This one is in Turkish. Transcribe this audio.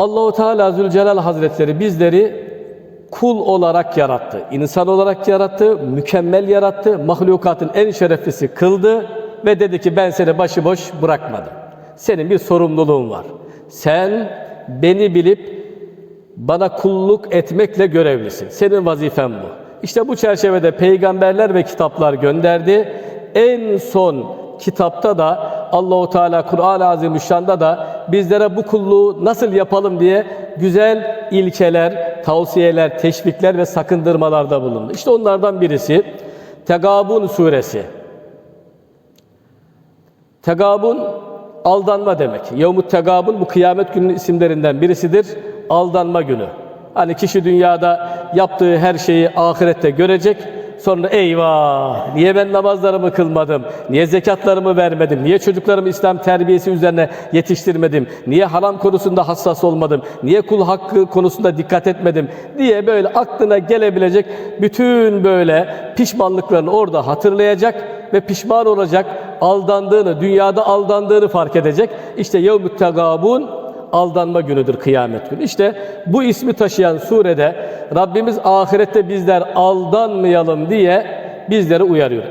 Allahu Teala Zülcelal Hazretleri bizleri kul olarak yarattı, insan olarak yarattı, mükemmel yarattı, mahlukatın en şereflisi kıldı ve dedi ki ben seni başıboş bırakmadım. Senin bir sorumluluğun var. Sen beni bilip bana kulluk etmekle görevlisin. Senin vazifen bu. İşte bu çerçevede peygamberler ve kitaplar gönderdi. En son kitapta da Allahu Teala Kur'an-ı Azimüşşan'da da bizlere bu kulluğu nasıl yapalım diye güzel ilkeler, tavsiyeler, teşvikler ve sakındırmalarda bulundu. İşte onlardan birisi Tegabun suresi. Tegabun aldanma demek. Yevmut tegabun bu kıyamet gününün isimlerinden birisidir. Aldanma günü. Hani kişi dünyada yaptığı her şeyi ahirette görecek. Sonra eyvah niye ben namazlarımı kılmadım? Niye zekatlarımı vermedim? Niye çocuklarımı İslam terbiyesi üzerine yetiştirmedim? Niye haram konusunda hassas olmadım? Niye kul hakkı konusunda dikkat etmedim? diye böyle aklına gelebilecek bütün böyle pişmanlıklarını orada hatırlayacak ve pişman olacak, aldandığını, dünyada aldandığını fark edecek. İşte yevmüt tegabun aldanma günüdür kıyamet günü. İşte bu ismi taşıyan surede Rabbimiz ahirette bizler aldanmayalım diye bizleri uyarıyor.